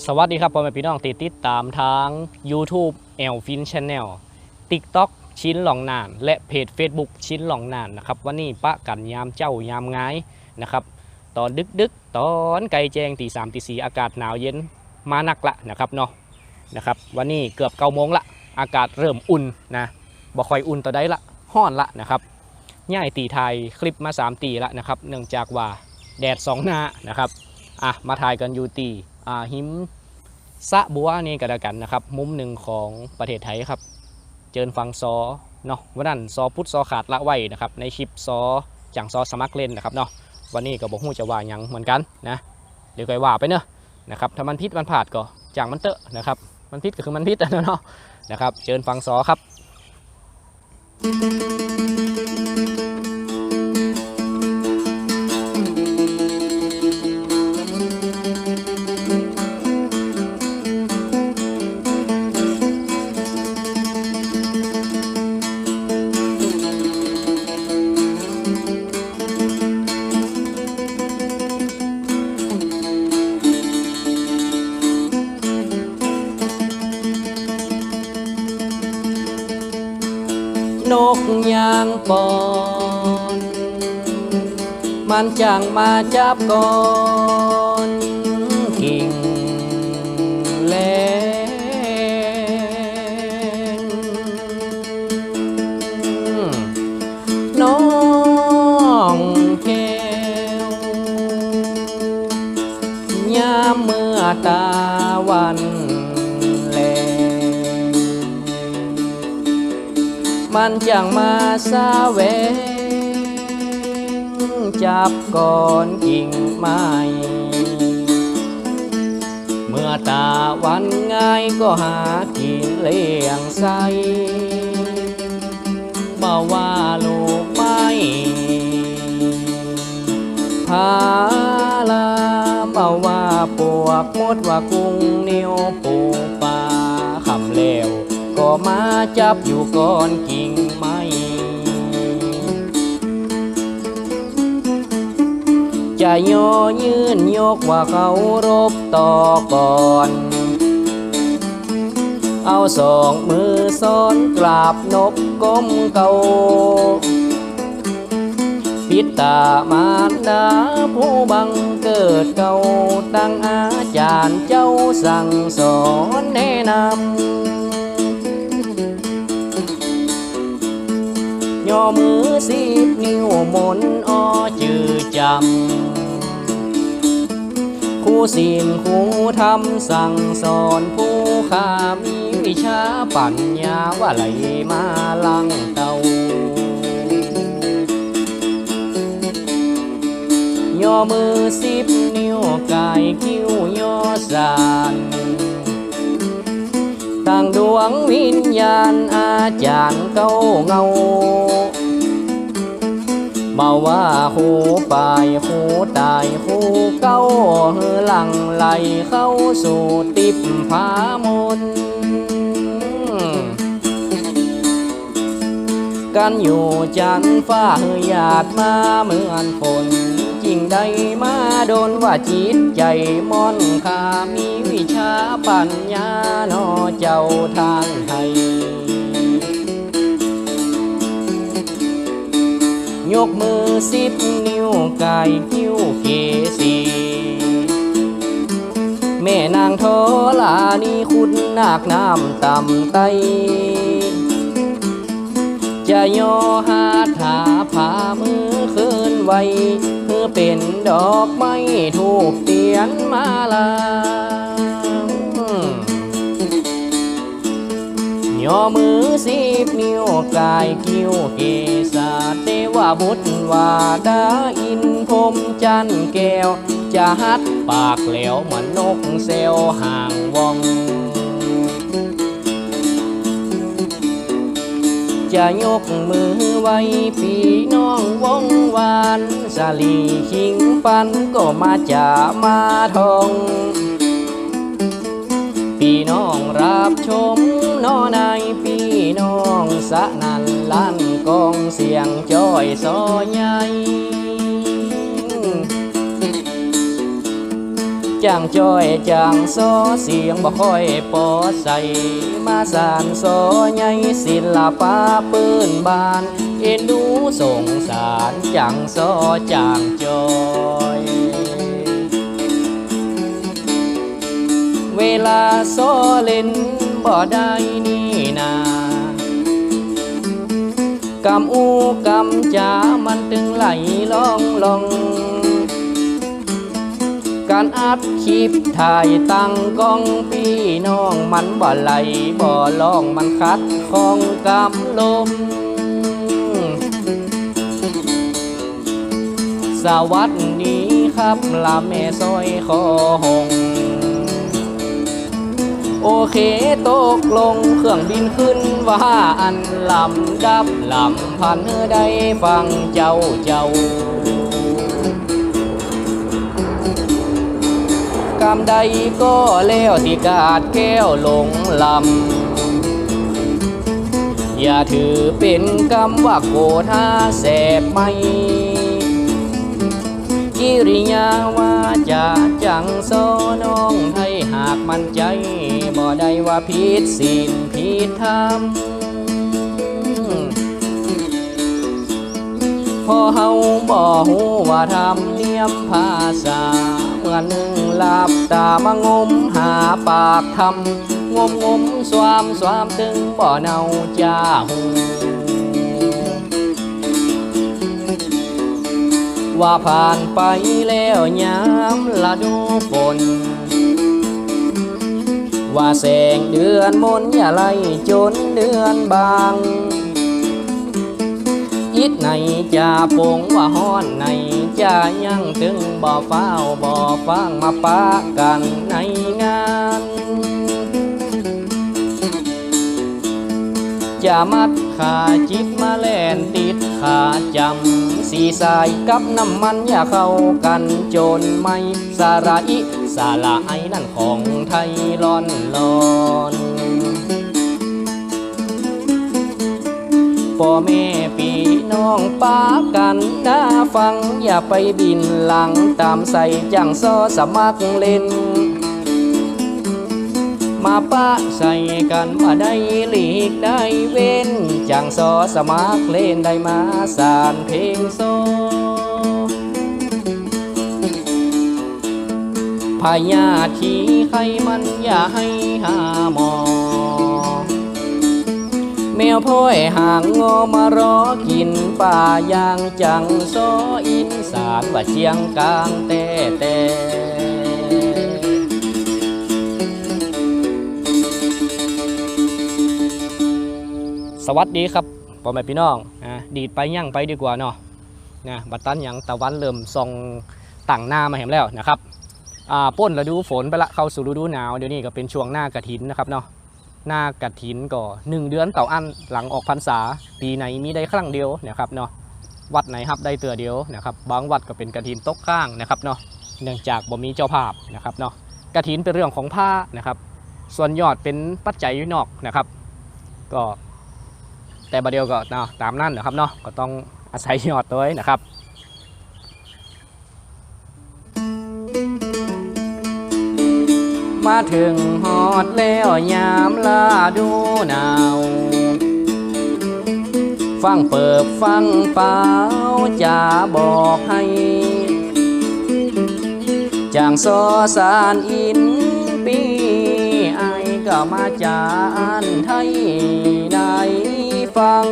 สวัสดีครับพ่อแม่พี่น้องติดติดตามทาง YouTube แอลฟินช n แนล TikTok ชิ้นหลองนาน และเพจ Facebook ชิ้นหลองนานนะครับวันนี้ปะกันยามเจ้ายามงายนะครับตอนดึกดึกตอนไกลแจงตีสามตีสี่อากาศหนาวเย็นมานักละนะครับเนาะนะครับวันนี้เกือบเก้าโมงละอากาศเริ่มอุ่นนะบ่ค่อยอุ่นต่อได้ละห้อนละนะครับย่ายตีไทยคลิปมา 3 ตีละนะครับเนื่องจากว่าแดดสองหน้านะครับอะมาถ่ายกันอยู่ตี หิมสะบัวนี่ก็แล้วกันนะครับ มุมหนึ่งของประเทศไทยครับ เจิญฟังซอเนาะวันนั้นซอพุทธซอขาดละไว้นะครับ ในคลิปซอจังซอสมัครเล่นนะครับเนาะวันนี้ก็บอกหูจะว่ายังเหมือนกันนะเดี๋ยวก็ว่าไปเนอะนะครับถ้ามันพิษมันผาดก็จังมันเตอะนะครับ มันพิษก็คือมันพิษอะเนาะนะครับ เจิญฟังซอครับ จังมาจับก่อนกิ่งแลงน้องแก้วยามเมื่อตาวันแลงมันจังมาซาเว บก่อนกิ่งไม้เมื่อตาวันง่ายก็หากินเลี้ยงใสบ่ว่าลูกไม้พาลาบ่ว่าปวกมดว่ากุ้งนิ้วปูปลาคำเลวก็มาจับอยู่ก่อนกิ่งไม้ จะย่อยืนยกว่าเขารบต่อก่อน เอาสองมือซ้อนกราบนบก้มเกาปิดตามารดาผู้บังเกิดเก่าตั้งอาจารย์เจ้าสั่งสอนแนะนำ ย่อมือสิบนิ้วมนอ้อจือจำครูศีลครูทำสั่งสอนผู้ข้ามีวิชาปัญญาว่าไหลมาลังเตาย่อมือสิบนิ้วกายคิ้วย่อสาน ต่างดวงวิญญาณอาจารย์เก้าเงาเมาว่าหูปลายหูตายหูเก้าเฮือหลังไหลเข้าสู่ติบพามนกันอยู่จันฟ้าหยาดมาเหมือนฝน จริงได้มาโดนว่าจิตใจม่อนคามีวิชาปัญญาหนอเจ้าทางไทยยกมือสิบนิ้วกายคิ้วเคสีแม่นางโทลานีคุณนาคน้ำต่ำไต จะย่อหาถาผามือคืนไว เพื่อเป็นดอกไม้ถูกเตียนมาลาย่อมือสิบนิ้วกายคิ้วเกษาเทวบุตรวาดาอินพมจันแก้ว จะฮัดปากแหลวเหมือนนกเซลห่างวองจะยกมือ ไว้พี่น้องวงวานสาลีขิงปันก็มาจะมาทองพี่น้องรับชมนอในพี่น้องสะนันลั่นกองเสียงจ้อยซอใหญ่จางจ้อยจางซอเสียงบ่ค่อยปอใส่มาสานซอใหญ่ศิลปะปืนบาน เอ็นดูสงสารจางซอจางจอยเวลาโซเล่นบ่ได้นี่นากำอูกำจามันตึงไหลล่องลอง การอัดคลิปถ่ายตั้งกล้องพี่น้องมันบ่ไหลบ่ลองมันคัดของกำลม สวัสดีครับลาแม่ซอยคอหง โอเคตกลงเครื่องบินขึ้นว่าอันลำดับลำพันเธอได้ฟังเจ้าเจ้ากำใดก็แล้วที่กาดแก้วลงลำ อย่าถือเป็นกำว่าโกธาแสบไม่ กิริยาวาจาจังโซน้องไทยหากมันใจ บ่ได้ว่าผิดศีลผิดธรรมพอเฮาบ่ฮู้ว่าทำเนียมภาษา เมื่อนึ่งหลับตามางมหาปากทำงมงม สวาม สวาม ตึงบ่เนาจ้าหู ว่าผ่านไปแล้วยามละดูฝน ว่าแสงเดือนมนอย่าไล่จนเดือนบางอิดในจะปงว่าฮ้อนในจะยังตึงบ่เฝ้าบ่อฟังมาปะกันในงาน จะมัดขาจิบมาแล่นติดขาจำสีสายกับน้ำมันอย่าเข้ากันจนไม่สาระอิสาระไอนั่นของไทยร้อนลอนพ่อแม่พี่น้องป้ากันถ้าฟังอย่าไปบินหลังตามใส่จังซอสมัครเล่น ปะใส่กันมาได้หลีกได้เว้นจังซอสมัครเล่นได้มาสานเพลงโซพญาทีใครมันอย่าให้หาหมอ แมวพ่อยห่างงอมารอกินป่ายางจังซออินสารว่าเชียงกลางแต่แต่ สวัสดีครับพ่อแม่พี่น้องนะดีดไปย่างไปดีกว่าเนาะนะบัดตันหยังตะวันเริ่มส่องต่างหน้ามาเห็นแล้วนะครับอ่าป้นฤดูฝนไปละเข้าสู่ฤดูหนาวเดี๋ยวนี้ก็เป็นช่วงหน้ากระถินนะครับเนาะหน้ากระถินก็หนึ่งเดือนเต่าอันหลังออกพรรษา ปีไหนมีได้ครั้งเดียวนะครับเนาะวัดไหนครับได้เตือเดียวนะครับบางวัดก็เป็นกระถินตกข้างนะครับเนาะเนื่องจากบ่มีเจ้าภาพนะครับเนาะกระถินเป็นเรื่องของผ้านะครับ ส่วนยอดเป็นปัจจัยอยู่นอกนะครับ ก็ แต่บดเดียวก็เนาะตามนั่นนะครับเนาะก็ต้องอาศัยยอดด้วยนะครับมาถึงฮอดแล้วยามลาดูหนาว ฟังเปิบฟังเปล่าจะบอกให้ จางซอสารอินปีไอก็มาจานไทย ฟัง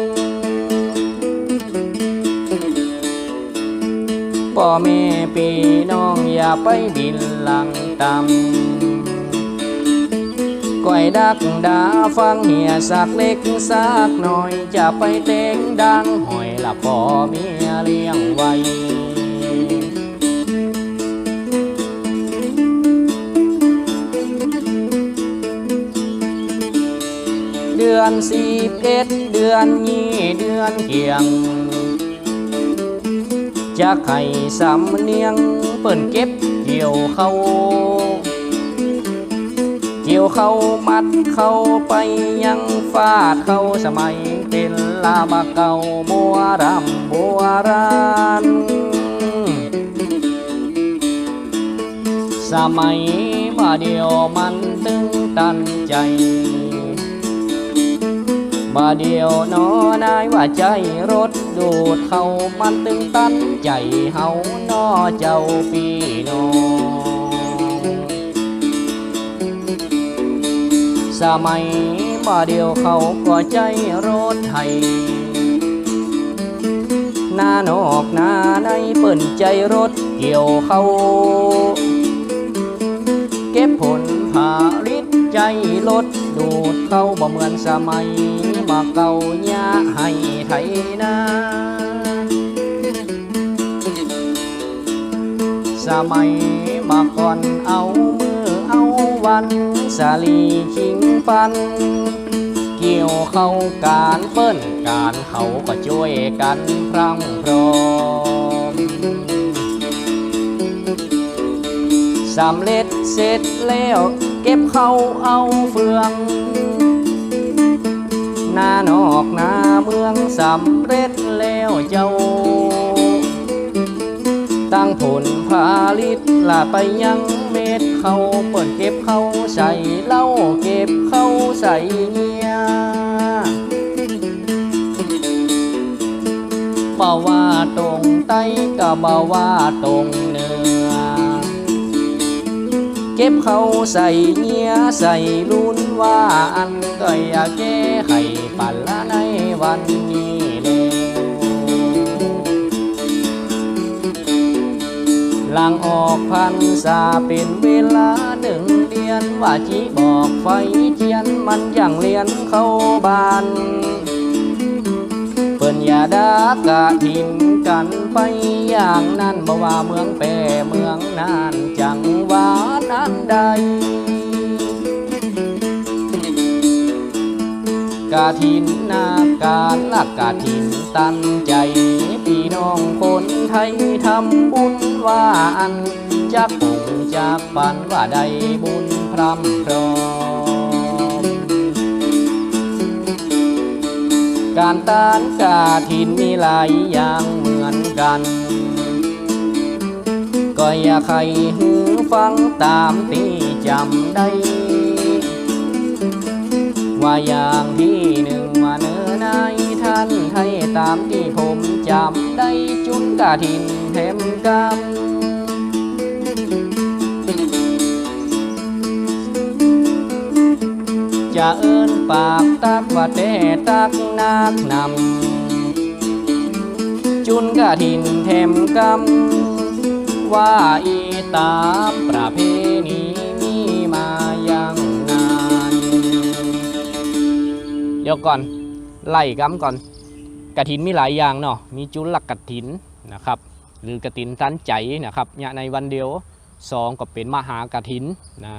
พ่อแม่พี่น้องอย่าไปบินหลังตำก้อยดักดาฟังเหียสักเล็กสักหน่อยจะไปเต้งดังหอยละพ่อเมียเลี้ยงไว้ ดือนสีเอ็ดเดือนยี่เดือนเกียงจะไข่สำเนียงเปิ่นเก็บเกี่ยวเขาเกี่ยวเขามัดเข้าไปยังฟาดเข้าสมัยเป็นลาบะเก่าบัวรำบัวรานสสมัยมาเดียวมันตึงตันใจ บาเดียวนอนายว่าใจรถดูดเขามันตึงตันใจเฮานอเจ้าพี่น้องสมัยบาเดียวเขาก็ใจรถไทยหน้านอกหน้าในเปิ่นใจรถเกี่ยวเขาเก็บผลผลิตใจลดดูดเข้าบ่เหมือนสมัย มาเก่าหญ้าให้ไถนาสมัยมาก่อนเอามือเอาวันสาลีชิงฟัน เกี่ยวเข้าการเปิ้นการเขาก็ช่วยกันพรังพร้อมสำเร็จเสร็จแล้ว เก็บเข้าเอาเฟือง หน้านอกหน้าเมืองสำเร็จแล้วเจ้า ตั้งผลผลิตลาไปยังเม็ดเขาเปิดเก็บเขาใส่เหล้าเก็บเขาใส่เงียบ่ว่าตรงใต้ก็บ่ว่าตรง ก็บเขาใส่เงียใส่ลุ้นว่าอันก็อยากแก้ไขปัญละในวันนี้แล้วหลังออกพันษาเป็นเวลาหนึ่งเดือนว่าจีบอกไฟเทียนมันยังเลียนเข้าบ้านเปิ้นอย่าดากะทิมกันไปอย่างนั้นบ่ว่าเมืองแปรเมืองนานจัง นั้นใด กาทินนาการลักกาทินตันใจ พี่น้องคนไทยทำบุญว่าอันจากปุ่งจากปันว่าได้บุญพรำพร้อมการตานกาถินมีหลายอย่างเหมือนกัน ก็อย่าใครหู ฟังตามที่จำได้ ว่าอย่างที่หนึ่งว่าเนื้อนายท่านไทยตามที่ผมจำได้จุนกาถินเทมกำจะเอิ้นปากตักว่าแต่ตักนักนำ จุนกะทินแถมกำว่าอีตา ประเพณีมีมาอย่างนานเดี๋ยวก่อนไล่กำก่อนกระถินมีหลายอย่างเนาะมีจุลกระถินนะครับ หรือกระถินตันใจนะครับเนี่ยในวันเดียวสองก็เป็นมหากระถินนะ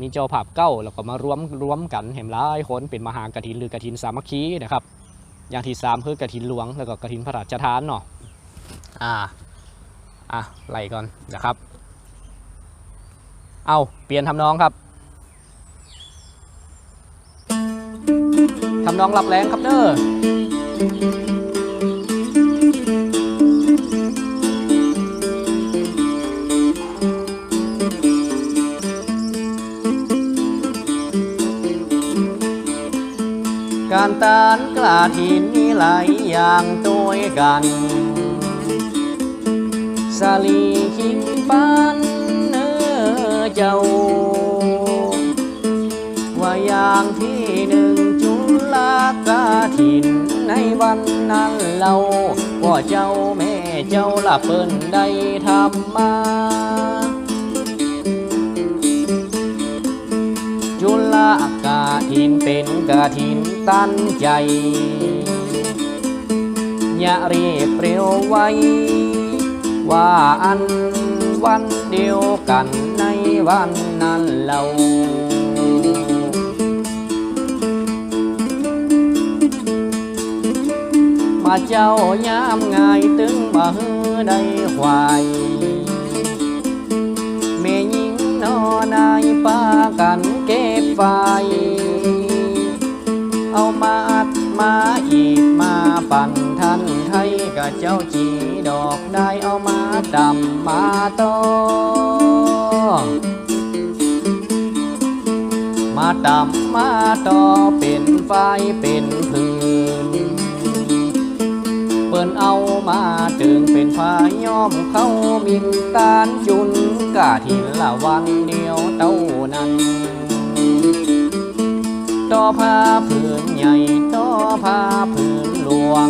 มีเจ้าภาพเก้าแล้วก็มารวมรวมกันเห็นหลายคนเป็นมหากฐินหรือกฐินสามัคคีนะครับ อย่างที่สามคือกฐินหลวงแล้วก็กฐินพระราชทานเนาะอ่าอะไล่ก่อนนะครับ เอาเปลี่ยนทำนองครับทำนองรับแรงครับเด้อการตานกลาถินมีหลายอย่างตัวกัน สาลีคิงปาน เจ้า ว่าอย่างที่หนึ่งจุลากาถินในวันนั้นเราว่าเจ้าแม่เจ้าละเปิ้นได้ทำมาจุลกาถินเป็นกาถินตั้นใจอย่ารีบเร็วไว้ ว่าอันวันเดียวกัน ในวันนั้นเรามาเจ้ายามง่ายตึงบ่ฮือได้ควายเมยิงน มาดำมาต้อมาดำมาต่อเป็นไฟเป็นพื้นเปิ้นเอามาจึงเป็นพาย้อมเข้ามินตานจุนกาทิละวันเดียวเต้านั้นต่อผ้าผืนใหญ่ต่อผ้าผืนหลวง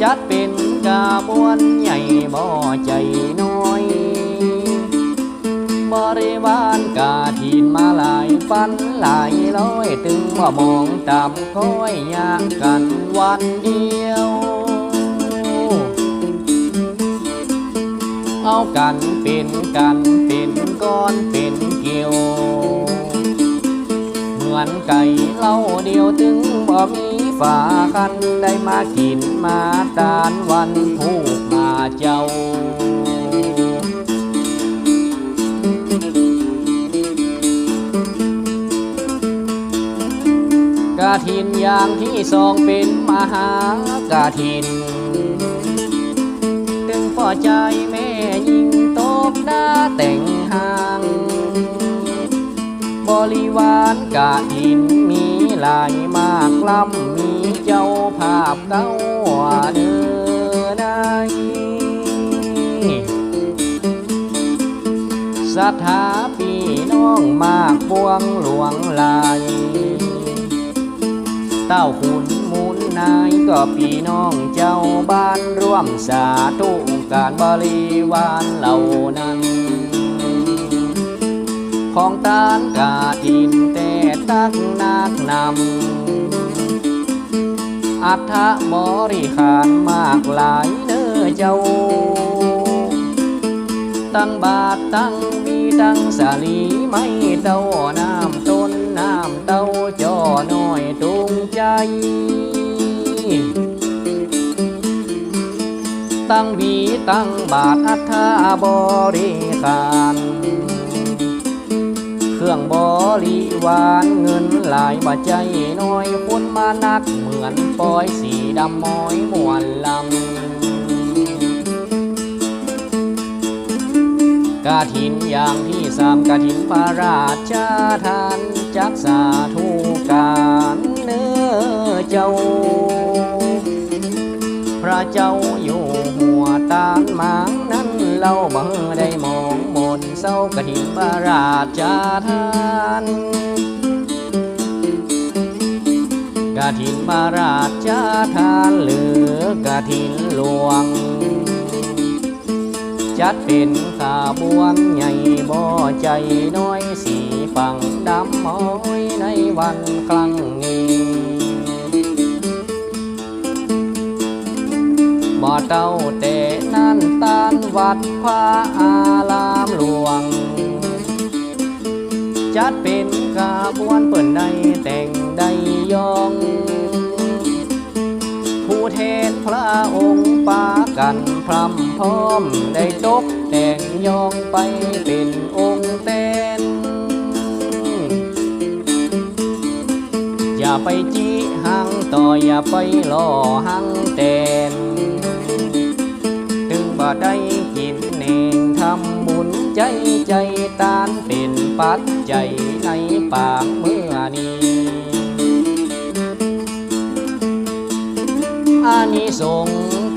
จัดเป็นกาบวนใหญ่บ่ใจน้อ บริวารกาทินมาหลายปันหลายร้อยตึงว่ามองตามก้อยยางกันวันเดียว เอากันเป็นกันเป็นก้อนเป็นเกี่ยว เหมือนไก่เล่าเดียวถึงบ่มีฝาคันได้มากินมาตานวันผูกมาเจ้า กาถินอย่างที่สองเป็นมหากาถินตึงพอใจแม่ยิงตบหน้าแต่งหาง บริวารกาถินมีหลายมากล้ำมีเจ้าภาพเก้าเดินได้ศรัทธาพี่น้องมากพวงหลวงลาย เต้าขุนมูลนายก็พี่น้องเจ้าบ้านร่วมสาธุการบริวารเหล่านั้น ของตานกาดินแต่ตักนักนำอัฐบริขารมากหลายเด้อเจ้า ตั้งบาทตั้งมีตั้งสาลีไม่เต้าน้ำต้นน้ำเต้าจอน้อยตุงใจ ตั้งวีตั้งบาทอัฐาบริขารเครื่องบริวารเงินหลายบาใจน้อยคนมานักเหมือนปอยสีดำมอยมวนลำ กาถินอย่างที่สามกาถินพระราชทานจักสาธุการเนื้อเจ้า พระเจ้าอยู่หัวตานหมางนั้นเราบ่ได้มองมนเศร้ากฐินพระราชทานกฐินพระราชทานเหลือกฐินหลวง จัดเป็นขบวนใหญ่บ่ใจน้อยสีฝั่งดำม้อยในวันครั้งนี้บ่เต้าแต่นั่นตานวัดพระอารามหลวง จัดเป็นขบวนเปิ่นได้แต่งได้ยอง พระองค์ปากันพรำพร้อมได้ตกแต่งยองไปเป็นองค์เต้น อย่าไปจี้หังต่ออย่าไปล่อหังเต้นถึงบ่ได้กินเองทำบุญใจใจตานเป็นปัจจัยในปากเมื่อนี้ อานิสง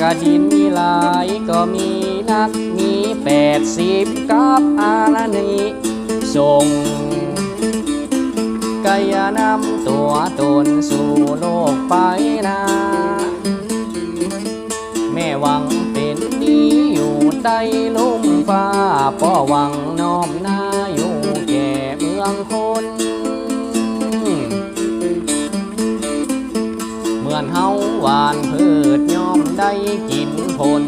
กระถินมีหลายก็มีนักมีแปดสิบกับอาละนีสงกายนำตัวตนสู่โลกไปนาแม่หวังเป็นดีอยู่ใต้ลุ่มฟ้าป้อหวังน้อมหน้าอยู่แก่เมืองคนเหมือนเฮาหวานพืชยอ ได้กินผล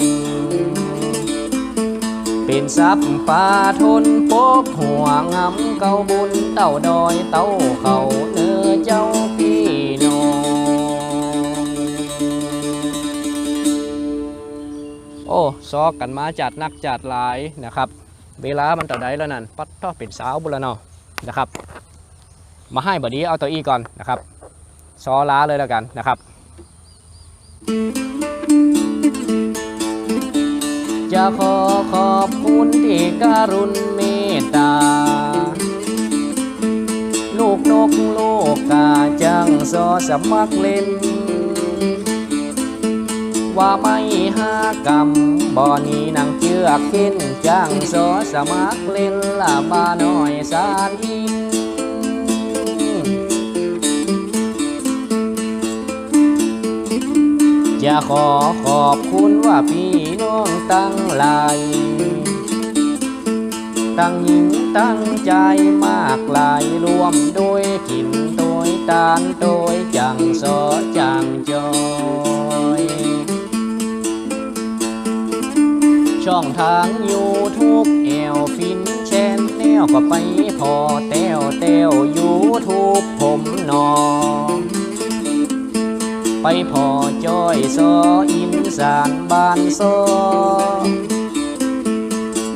เป็นซับป่าทนปกหัวงำเก่าบุญเต้าดอยเต้าเขาเนื้อเจ้าพี่น้องโอ้ซอกกันมาจัดนักจัดหลายนะครับ เวลามันต่อใดแล้วนั่นปัดท่อเป็นสาวบุรเนาะนะครับ มาให้บดีเอาตัวอีก่อนนะครับ ซอล้าเลยแล้วกันนะครับใจ จะขอขอบคุณที่การุณเมตตา ลูกนกลูกกาจังสอสมัครเล่น ว่าไม่หากรรมบ่อนี้นางเจือกเข็นจังสอสมัครเล่นละบาน้อยสาน จะขอขอบคุณว่าพี่น้องตั้งหลายตั้งหญิงตั้งใจมากหลายรวมโดยกินโดยตานโดยจังสอจังจอยช่องทาง YouTube แอลฟินแชนแนลก็ไปพอแต้วแต้ว YouTube ผมนอไปพอจ้อยซออินสานบ้านซอ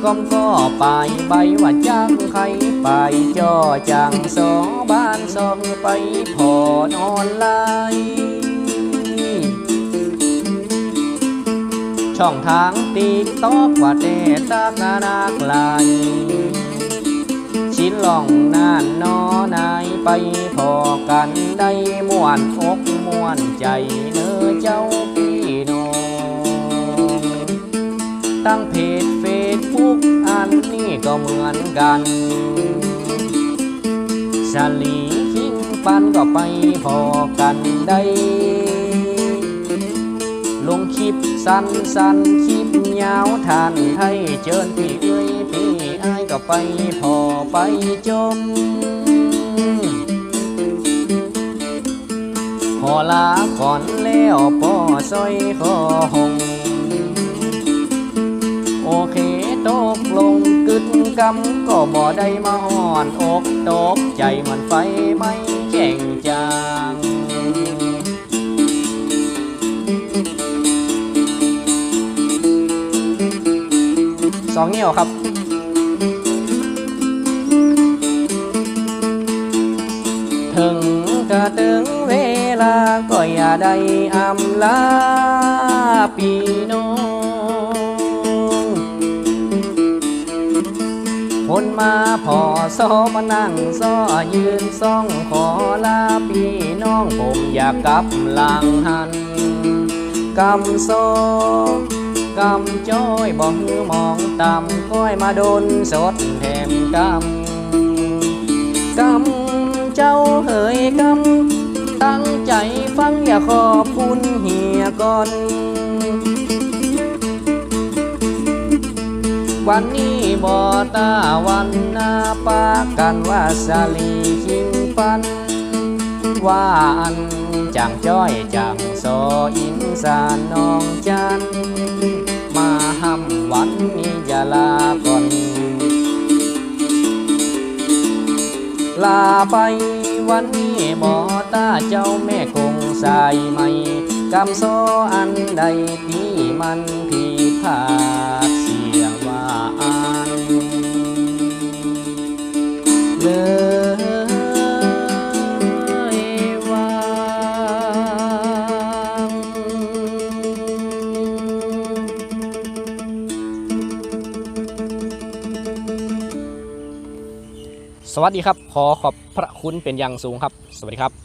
ก้อมก็ไปใบว่าจังใครไปจ้อจังสอบ้านซองไปพอนอนไลน์ช่องทางตีตอกว่าแต่ตากนานากลายชิ้นล่องนานนอนาย ไปพอกันได้ม่วนอกม่วนใจเนื้อเจ้าพี่น้องตั้งเพจเฟซบุ๊กอันนี้ก็เหมือนกันสลีคิงปันก็ไปพอกันได้ลงคลิปสั้นสั้นคลิปยาวทานให้เจิญพี่เอ้ยพี่อ้ายก็ไปพอไปจม อลาก่อนแล้วพ่อซอยขอหงโอเคตกลงกึดกำก็บ่ได้มาห่อนอกตกใจมันไฟไม่แข่งจางสองนิ้วครับ ก็อย่าได้อำลาพี่น้อง คนมาพอซอมานั่งซอยืนซ่องขอลาพี่น้องผมอยากกลับหลังหันกำโซกำจ้อยบ่ฮือมองต่ำก้อยมาโดนสดแถมกำกำเจ้าเฮยกำตั้งใจ ฟังอย่าขอบคุณเฮียก่อน วันนี้บ่ตาวันนาปากันว่าสาลีคิงปัน ว่าอันจังจ้อยจังโซอินสานน้องจัน มาห้ำวันนี้ยาลาก่อน ลาไปวันนี้บ่ตาเจ้าแม่คง สายไหมกำโซอันใดที่มันผิดพลาดเสียงว่าอันเลยว่าสวัสดีครับ ขอขอบพระคุณเป็นอย่างสูงครับ สวัสดีครับ